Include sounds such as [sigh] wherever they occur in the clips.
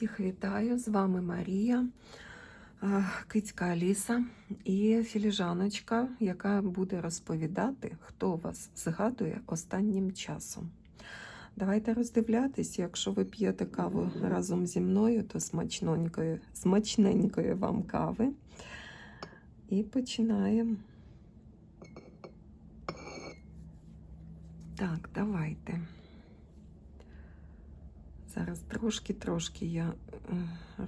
Всіх вітаю! З вами Марія, кицька Аліса і філіжаночка, яка буде розповідати, хто вас згадує останнім часом. Давайте роздивлятись, якщо ви п'єте каву разом зі мною, то смачненької, смачненької вам кави. І починаємо. Так, давайте. Зараз трошки-трошки я е,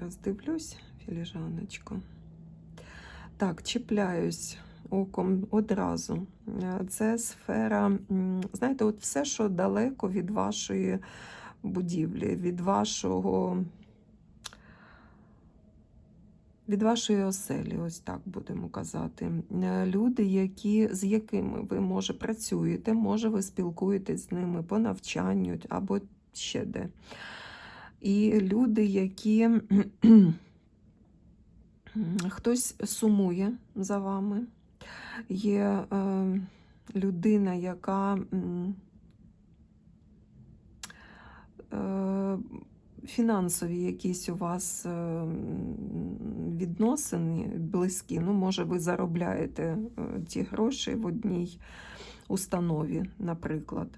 роздивлюсь філіжаночку. Так, чіпляюсь оком одразу. Е, Це сфера, знаєте, от все, що далеко від вашої будівлі, від вашого. Від вашої оселі, ось так будемо казати. Е, Люди, які, з якими ви, може, працюєте, може, ви спілкуєтесь з ними по навчанню або ще де. І люди, які [clears throat] хтось сумує за вами, є е, людина, яка е, фінансові якісь у вас е, відносини близькі. Ну, може, ви заробляєте е, ті гроші в одній установі, наприклад.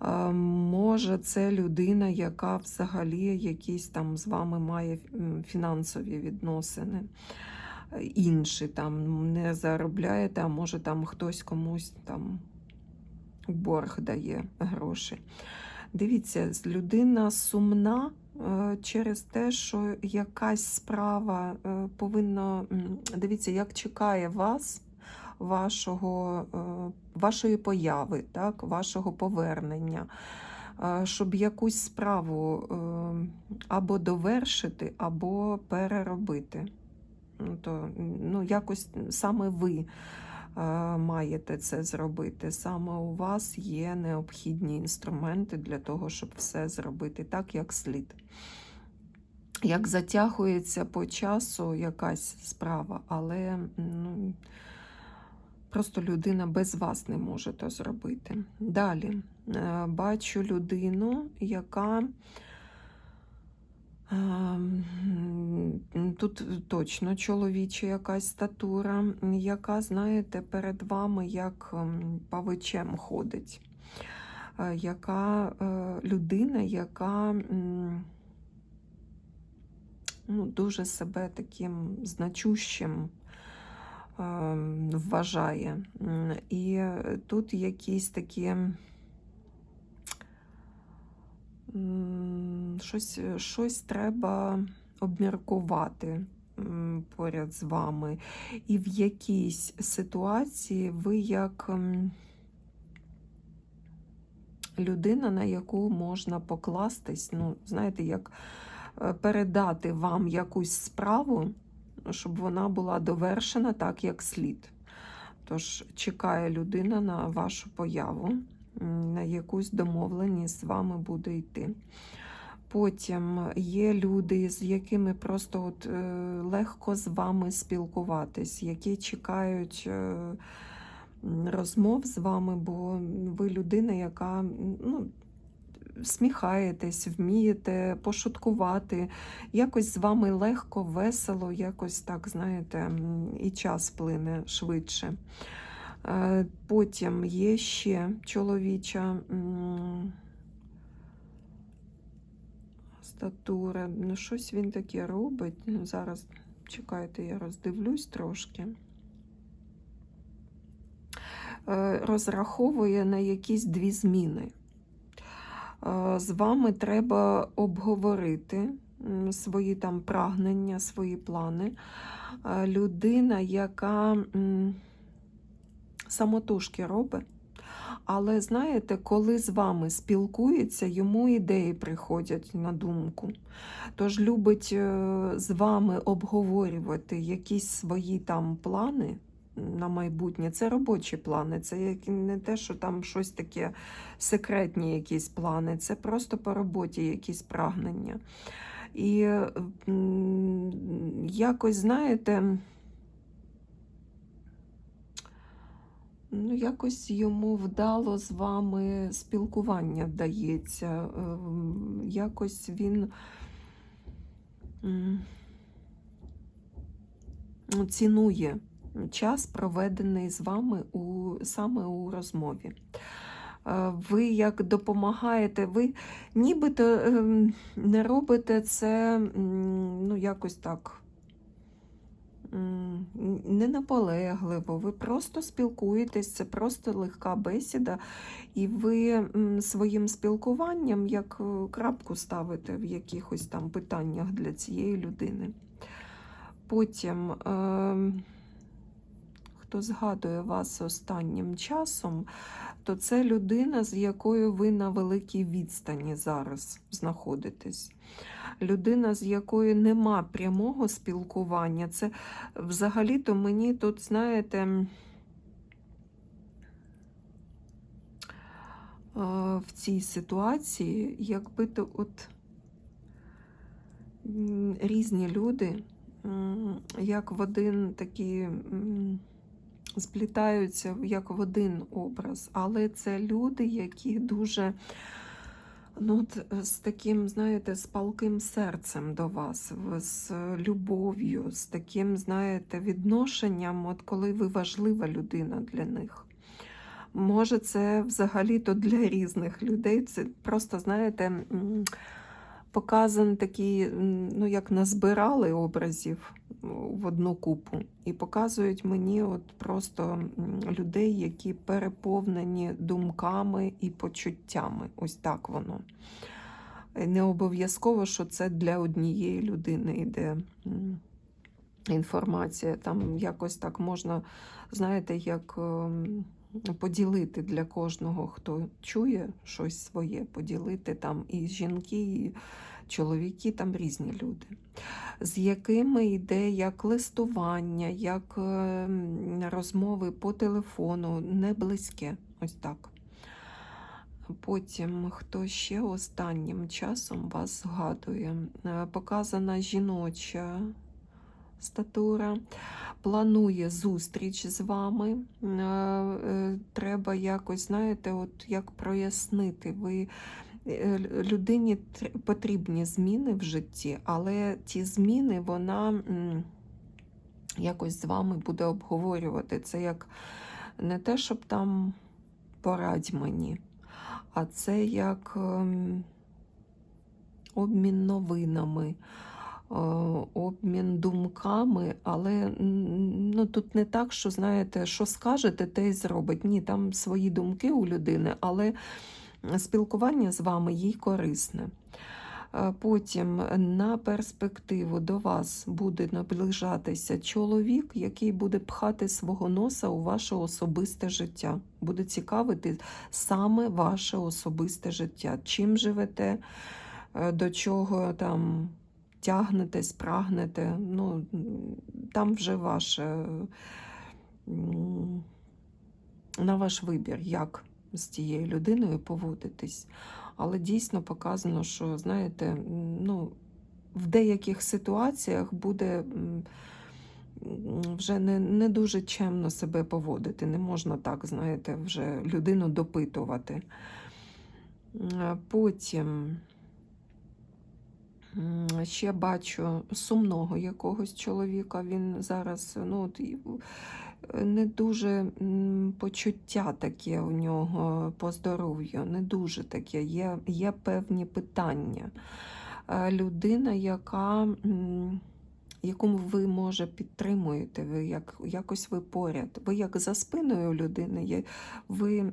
Може, це людина, яка взагалі якісь там з вами має фінансові відносини. Е, Інші там не заробляєте, а може там хтось комусь там борг дає гроші. Дивіться, людина сумна е, через те, що якась справа е, повинна. Дивіться, як чекає вас вашого, е, вашої появи, так, вашого повернення, е, щоб якусь справу е, або довершити, або переробити. Ну, то, ну, якось саме ви маєте це зробити. Саме у вас є необхідні інструменти для того, щоб все зробити так, як слід. Як затягується по часу якась справа, але ну, Просто людина без вас не може то зробити. Далі е, бачу людину, яка е, тут точно чоловіча якась статура, яка, знаєте, перед вами як павичем ходить. Е, Яка е, людина, яка ну, дуже себе таким значущим вважає. І тут якісь такі щось, щось треба обміркувати поряд з вами. І в якійсь ситуації ви як людина, на яку можна покластись, ну, знаєте, як е, передати вам якусь справу, щоб вона була довершена так, як слід. Тож чекає людина на вашу появу, на якусь домовленість з вами буде йти. Потім є люди, з якими просто от, е, легко з вами спілкуватись, які чекають е, розмов з вами, бо ви людина, яка ну, сміхаєтесь, вмієте пошуткувати, якось з вами легко, весело, якось так, знаєте, і час плине швидше. Е, Потім є ще чоловіча статура. Ну, щось він таке робить. Ну, Зараз чекайте, я роздивлюсь трошки. Е, Розраховує на якісь дві зміни. Е, З вами треба обговорити свої там прагнення, свої плани. Е, Людина, яка самотужки робить. Але знаєте, коли з вами спілкується, йому ідеї приходять на думку. Тож любить е, з вами обговорювати якісь свої там плани на майбутнє. Це робочі плани, це не те, що там щось таке секретні якісь плани, це просто по роботі якісь прагнення. І якось, знаєте, ну, якось йому вдало з вами спілкування вдається. Ем, Якось він цінує час, проведений з вами у, саме у розмові. Е, Ви як допомагаєте, ви нібито ем, не робите це ну, якось так не наполегливо, ви просто спілкуєтесь, це просто легка бесіда, і ви своїм спілкуванням як е, крапку ставите в якихось там питаннях для цієї людини. Потім, е, хто згадує вас останнім часом, то це людина, з якою ви на великій відстані зараз знаходитесь. Людина, з якою нема прямого спілкування. Це взагалі-то мені тут, знаєте, е, в цій ситуації, якби то от різні люди, як в один такий. Сплітаються як в один образ, але це люди, які дуже ну, з таким, знаєте, з палким серцем до вас, з любов'ю, з таким, знаєте, відношенням, от коли ви важлива людина для них. Може, це взагалі-то для різних людей. Це просто, знаєте, показан такий, ну, як назбирали образів в одну купу, і показують мені от просто людей, які переповнені думками і почуттями. Ось так воно. Е, Не обов'язково, що це для однієї людини йде інформація. Там якось так можна, знаєте, як ем, поділити для кожного, хто чує щось своє, поділити там і жінки, і чоловіки, там різні люди, з якими йде як листування, як ем, розмови по телефону, не близьке. Ось так. Потім, хто ще останнім часом вас згадує, Е, показана жіноча статура, планує зустріч з вами. Е, е, Треба якось, знаєте, от як прояснити. Ви е, людині потрібні зміни в житті, але ті зміни вона якось з вами буде обговорювати. Це як не те, щоб там порадь мені, а це як ем, обмін новинами, обмін думками, але ну, тут не так, що знаєте, що скажете, те й зробить. Ні, там свої думки у людини, але спілкування з вами їй корисне. Е, Потім на перспективу до вас буде наближатися чоловік, який буде пхати свого носа у ваше особисте життя, буде цікавити саме ваше особисте життя. Чим живете, е, до чого там тягнетесь, прагнете. Ну, там вже ваше на ваш вибір, як з тією людиною поводитись. Але дійсно показано, що, знаєте, ну, в деяких ситуаціях буде вже не, не дуже чемно себе поводити. Не можна так, знаєте, вже людину допитувати. Потім ще бачу сумного якогось чоловіка. Він зараз ну, от, не дуже почуття таке у нього по здоров'ю, не дуже таке. Є, є певні питання. Е, Людина, яка, яку ви, може, підтримуєте, ви як, якось ви поряд. Ви як за спиною людини, є- ви,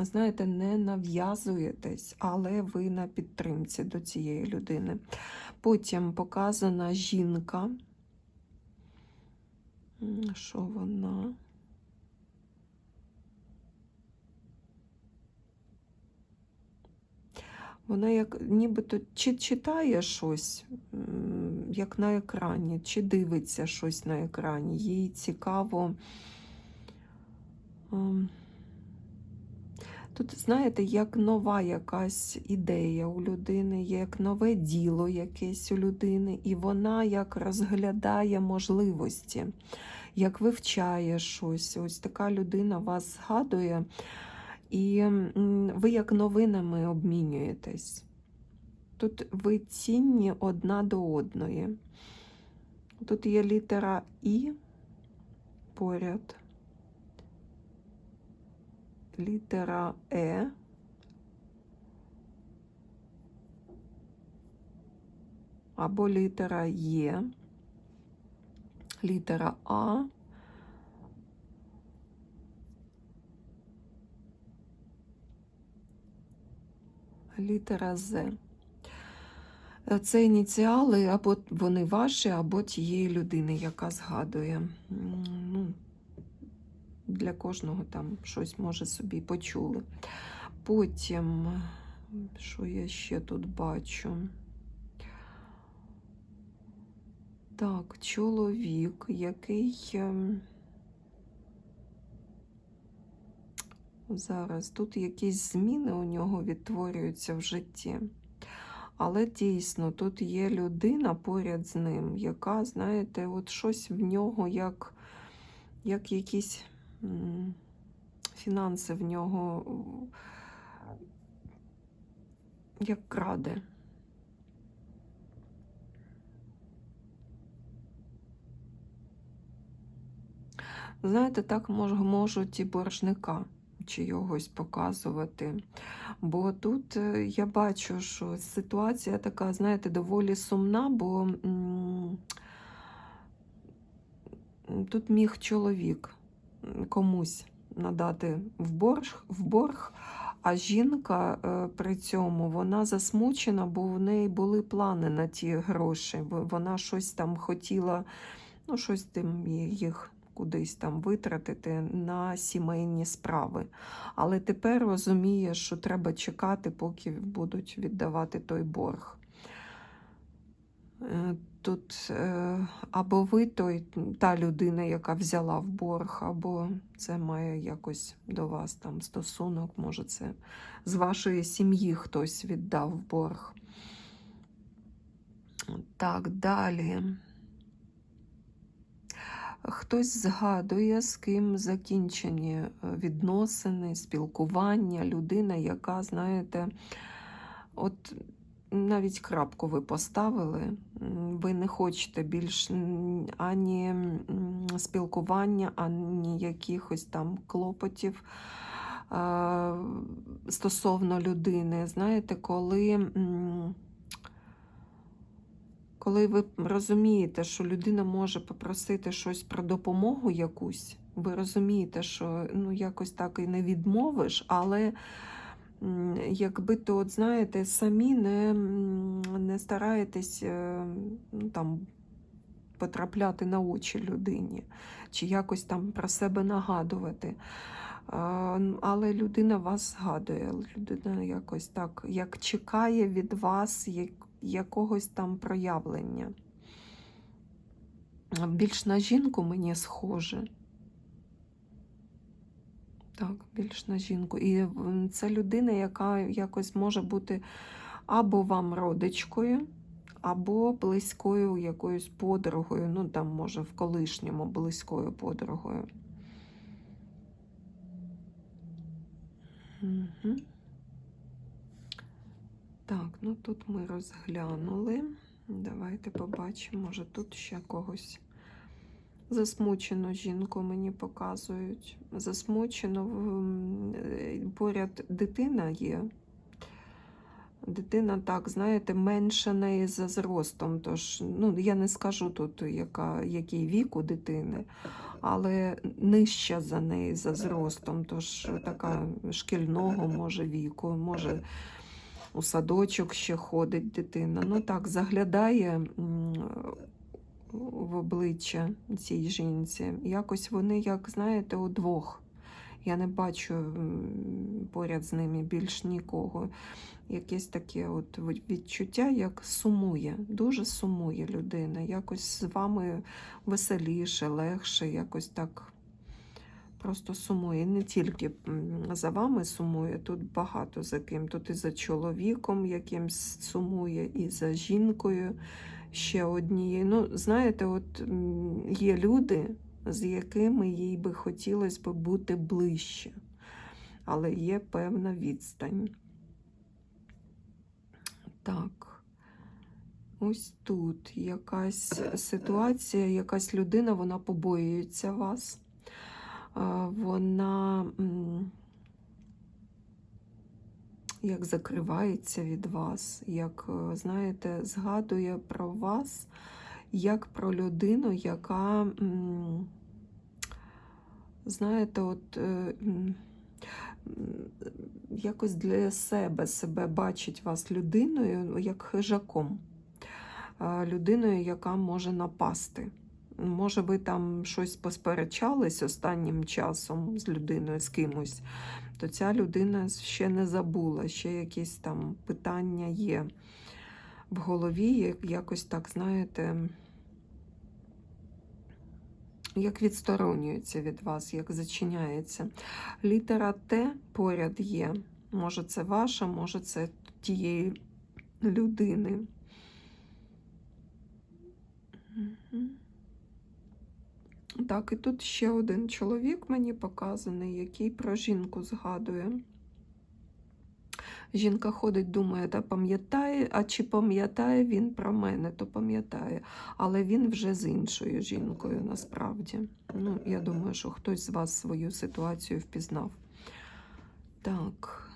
знаєте, не нав'язуєтесь, але ви на підтримці до цієї людини. Потім показана жінка. Що вона? Вона як нібито чи читає щось, як на екрані, чи дивиться щось на екрані. Їй цікаво. ем, Тут, знаєте, як нова якась ідея у людини, як нове діло якесь у людини, і вона як розглядає можливості, як вивчає щось. Ось така людина вас згадує, і ви як новинами обмінюєтесь. Тут ви цінні одна до одної. Тут є літера І поряд. Літера Е. Або літера Є, літера А. Літера З. Це ініціали, або вони ваші, або тієї людини, яка згадує. Ну, для кожного там щось може собі почули. Потім, що я ще тут бачу? Так, чоловік, який. ем, Зараз тут якісь зміни у нього відтворюються в житті. Але дійсно тут є людина поряд з ним, яка, знаєте, от щось в нього, як, як якісь фінанси в нього, як краде. Знаєте, так мож, можуть і боржника чийогось показувати. Бо тут е, я бачу, що ситуація така, знаєте, доволі сумна, бо тут міг чоловік комусь надати в борг, в борг а жінка е, при цьому вона засмучена, бо в неї були плани на ті гроші. Вона щось там хотіла, ну, щось тим їх кудись там витратити на сімейні справи. Але тепер розуміє, що треба чекати, поки будуть віддавати той борг. Е, Тут е, або ви той, та людина, яка взяла в борг, або це має якось до вас там стосунок, може, це з вашої сім'ї хтось віддав борг. Так, далі. Хтось згадує, з ким закінчені е, відносини, спілкування, людина, яка, знаєте, от навіть крапку ви поставили, ви не хочете більш ані спілкування, ані якихось там клопотів е, стосовно людини. Знаєте, коли. Коли ви розумієте, що людина може попросити щось про допомогу якусь, ви розумієте, що ну, якось так і не відмовиш, але якби то, от, знаєте, самі не, не стараєтесь е, ну, там, потрапляти на очі людині, чи якось там про себе нагадувати. Але людина вас згадує, людина якось так, як чекає від вас як, якогось там проявлення. Більш на жінку мені схоже. Так, більш на жінку. І це людина, яка якось може бути або вам родичкою, або близькою якоюсь подругою, ну там, може, в колишньому близькою подругою. Угу. Так, ну тут ми розглянули. Давайте побачимо, може тут ще когось. Засмучену жінку мені показують. Засмучено м, е, поряд дитина є. Дитина, так, знаєте, менша неї за зростом. Тож, ну, я не скажу тут, яка, який вік у дитини, але нижча за неї за зростом. Тож така шкільного може віку, може у садочок ще ходить дитина. Ну так, заглядає в обличчя цій жінці. Якось вони, як знаєте, удвох. Я не бачу поряд з ними більш нікого. Якесь таке от відчуття, як сумує, дуже сумує людина. Якось з вами веселіше, легше, якось так просто сумує. Не тільки за вами сумує, тут багато за ким. Тут і за чоловіком якимсь сумує, і за жінкою ще однією. Ну, знаєте, от є люди, з якими їй би хотілося б бути ближче, але є певна відстань. Так. Ось тут якась ситуація, якась людина, вона побоюється вас. Вона як закривається від вас, як, е, знаєте, згадує про вас, як про людину, яка, знаєте, от. е, Якось для себе себе бачить вас людиною, як хижаком людиною, яка може напасти. Може, ви там щось посперечались останнім часом з людиною, з кимось, то ця людина ще не забула, ще якісь там питання є в голові, як- якось так, знаєте, як відсторонюється від вас, як зачиняється. Літера Т поряд є. Може, це ваша, може, це тієї людини. Мгм. Так, і тут ще один чоловік мені показаний, який про жінку згадує. Жінка ходить, думає, та пам'ятає, а чи пам'ятає він про мене, то пам'ятає. Але він вже з іншою жінкою насправді. Ну, я думаю, що хтось з вас свою ситуацію впізнав. Так.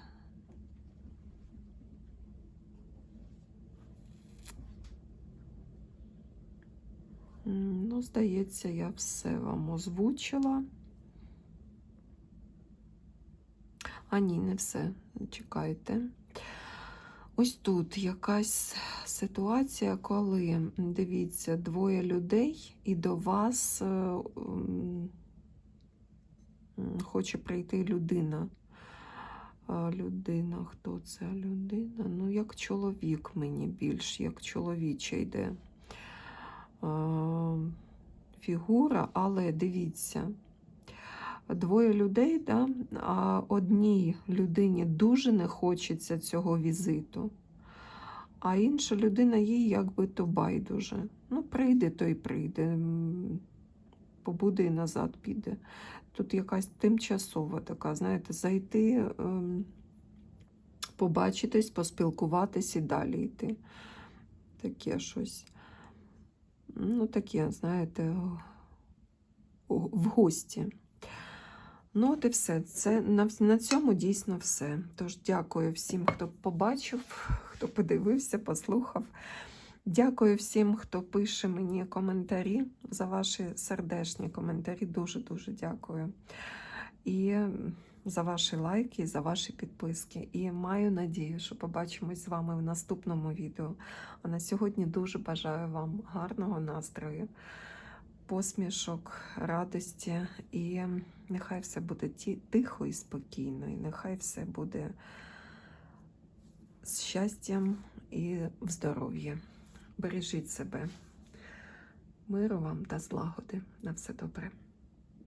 Ну, здається, я все вам озвучила. А ні, не все. Чекайте. Ось тут якась ситуація, коли, дивіться, двоє людей і до вас е, хоче прийти людина. Людина, хто це людина? Ну, як чоловік мені більш, як чоловіча йде фігура, але дивіться, двоє людей, да, а одній людині дуже не хочеться цього візиту, а інша людина їй якби то байдуже. Ну, прийде, то й прийде, побуде і назад піде. Тут якась тимчасова така, знаєте, зайти, ем, побачитись, поспілкуватись і далі йти. Таке щось. Ну, таке, знаєте, в гості. Ну, от і все. Це на, на цьому дійсно все. Тож дякую всім, хто побачив, хто подивився, послухав. Дякую всім, хто пише мені коментарі за ваші сердечні коментарі. Дуже-дуже дякую. І за ваші лайки, за ваші підписки. І маю надію, що побачимось з вами в наступному відео. А на сьогодні дуже бажаю вам гарного настрою, посмішок, радості. І нехай все буде тихо і спокійно, і нехай все буде з щастям і в здоров'ї. Бережіть себе. Миру вам та злагоди. На все добре.